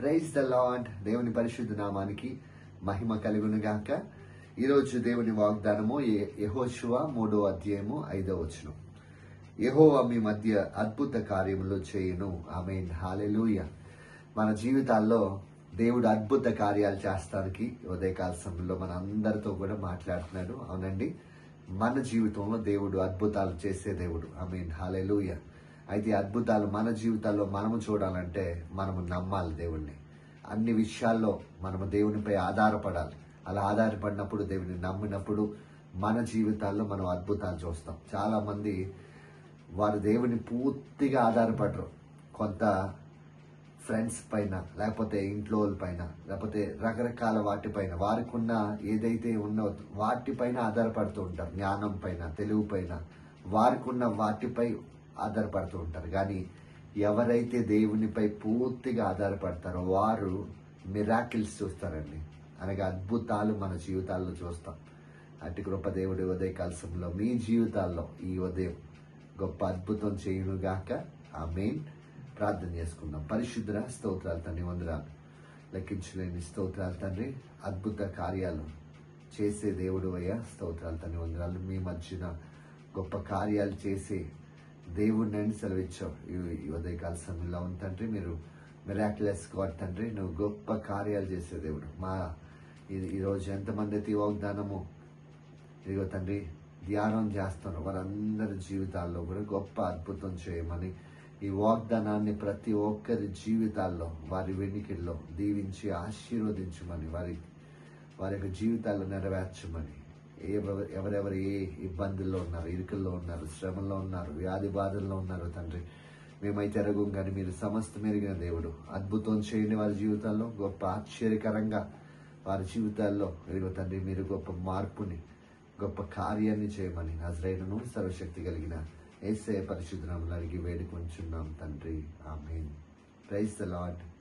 Praise the lord దేవుని పరిశుద్ధ నామానికి మహిమ కలుగునుగాక. ఈరోజు దేవుని వాగ్దానము ఏ- మూడో అధ్యాయము ఐదో వచనం. యెహోవా మీ మధ్య అద్భుత కార్యములు చేయను. ఆమె హాలెలూయ మన జీవితాల్లో దేవుడు అద్భుత కార్యాలు చేస్తానికి ఉదయకాల సమయంలో మన అందరితో కూడా మాట్లాడుతున్నాడు. అవునండి. మన జీవితంలో దేవుడు అద్భుతాలు చేసే దేవుడు. ఐ మీన్ హాలెలూయ అయితే అద్భుతాలు మన జీవితాల్లో మనము చూడాలంటే మనము నమ్మాలి దేవుణ్ణి. అన్ని విషయాల్లో మనము దేవునిపై ఆధారపడాలి. అలా ఆధారపడినప్పుడు దేవుని నమ్మినప్పుడు మన జీవితాల్లో మనం అద్భుతాలు చూస్తాం. చాలామంది వారు దేవుని పూర్తిగా ఆధారపడరు. కొంత ఫ్రెండ్స్ పైన లేకపోతే ఇంట్లో వాళ్ళ పైన లేకపోతే రకరకాల వాటిపైన వారికి ఉన్న ఏదైతే ఉన్నో వాటిపైన ఆధారపడుతూ ఉంటారు. జ్ఞానం పైన తెలుగు పైన వారికి ఉన్న వాటిపై ఆధారపడుతూ ఉంటారు. కానీ ఎవరైతే దేవునిపై పూర్తిగా ఆధారపడతారో వారు మిరాకిల్స్ చూస్తారండి. అనగా అద్భుతాలు మన జీవితాల్లో చూస్తాం. అటు కృపదేవుడి ఉదయ కలసంలో మీ జీవితాల్లో ఈ ఉదయం గొప్ప అద్భుతం చేయునుగాక. ఆ మెయిన్ ప్రార్థన చేసుకుందాం. పరిశుద్ధ స్తోత్రాలు తండ్రి వందరాలు లెక్కించలేని స్తోత్రాలు తండ్రి అద్భుత కార్యాలు చేసే దేవుడు అయ్యా. స్తోత్రాలు తండ్రి వందరాలు మీ మధ్యన గొప్ప కార్యాలు చేసే దేవుడిని సెలవిచ్చావు. ఈ- ఈ ఉదయకాల సమయంలో ఉంది తండ్రి మీరు మిరాక్యులస్ గాడ్ తండ్రి నువ్వు గొప్ప కార్యాలు చేసే దేవుడు. మా ఇది ఈరోజు ఎంతమంది అయితే ఈ వాగ్దానము ఇదిగో తండ్రి ధ్యానం చేస్తున్నారు. వారందరి జీవితాల్లో కూడా గొప్ప అద్భుతం చేయమని ఈ వాగ్దానాన్ని ప్రతి ఒక్కరి జీవితాల్లో వారి వెనికిల్లో దీవించి ఆశీర్వదించమని వారి వారి యొక్క జీవితాల్లో నెరవేర్చమని ఎవరెవరు ఏ ఇబ్బందుల్లో ఉన్నారు ఇరుకుల్లో ఉన్నారు శ్రమల్లో ఉన్నారు వ్యాధి బాధల్లో ఉన్నారు తండ్రి. మేమైతే ఎరగం కానీ మీరు సమస్త మెరిగిన దేవుడు. అద్భుతం చేయండి వారి జీవితాల్లో గొప్ప ఆశ్చర్యకరంగా వారి జీవితాల్లో ఎరుగు తండ్రి మీరు గొప్ప మార్పుని గొప్ప కార్యాన్ని చేయమని నజరైనను సర్వశక్తి కలిగిన ఏసే పరిశుద్ధనామలు అడిగి వేడుకొంచున్నాం తండ్రి. ఆమెన్. Praise the lord